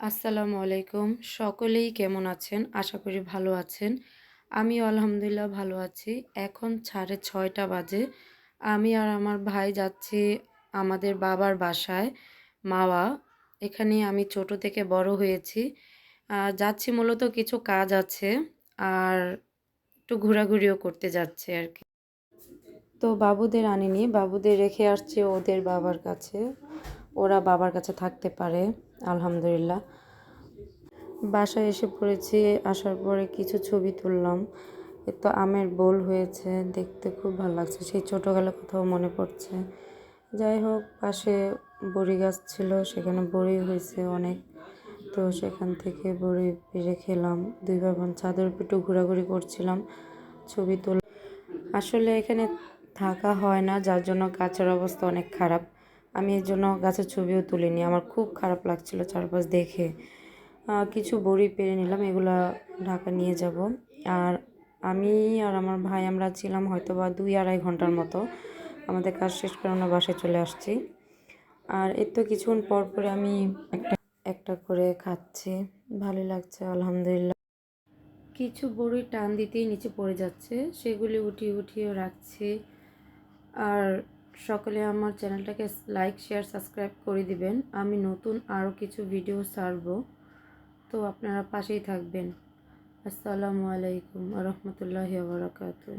আসসালামু আলাইকুম। সকলেই কেমন আছেন? আশা করি ভালো আছেন। আমি আলহামদুলিল্লাহ ভালো আছি। এখন সাড়ে ছয়টা বাজে। আমি আর আমার ভাই যাচ্ছি আমাদের বাবার বাসায়, মাওয়া। এখানে আমি ছোট থেকে বড় হয়েছি। যাচ্ছি মূলত কিছু কাজ আছে আর একটু ঘোরাঘুরিও করতে যাচ্ছে আর কি। তো বাবুদের আনিনি বাবুদের রেখে আসছে ওদের বাবার কাছে। ওরা বাবার কাছে থাকতে পারে, আলহামদুলিল্লাহ। বাসায় এসে পড়েছি, আসার পরে কিছু ছবি তুললাম। তো আমের বোল হয়েছে, দেখতে খুব ভালো লাগছে, সেই ছোটোবেলার কোথাও মনে পড়ছে। যাই হোক, পাশে বড়ি গাছ ছিল, সেখানে বড়ি হয়েছে অনেক। তো সেখান থেকে বড়ি পেরে খেলাম, দুই বোন উপর একটু ঘোরাঘুরি করছিলাম, ছবি তুল আসলে এখানে থাকা হয় না, যার জন্য গাছের অবস্থা অনেক খারাপ। আমি এর জন্য গাছের ছবিও তুলিনি। আমার খুব খারাপ লাগছিল চারপাশ দেখে। কিছু বড়ি পেরে নিলাম, এগুলো ঢাকা নিয়ে যাব। আর আমি আর আমার ভাই আমরা ছিলাম হয়তো বা দুই আড়াই ঘণ্টার মতো। আমাদের কাজ শেষ করে আমরা বাসায় চলে আসছি। আর এর তো কিছুক্ষণ পর পরে আমি একটা একটা করে খাচ্ছি। ভালোই লাগছে, আলহামদুলিল্লাহ। কিছু বড়ি টান দিতেই নিচে পড়ে যাচ্ছে। সেগুলি উঠিয়ে উঠিয়ে রাখছি। আর সকলে আমার চ্যানেলটাকে লাইক শেয়ার সাবস্ক্রাইব করে দিবেন। আমি নতুন আরও কিছু ভিডিও ছাড়ব। তো আপনারা পাশেই থাকবেন। আসসালামু আলাইকুম রহমতুল্লাহ বারাকাতু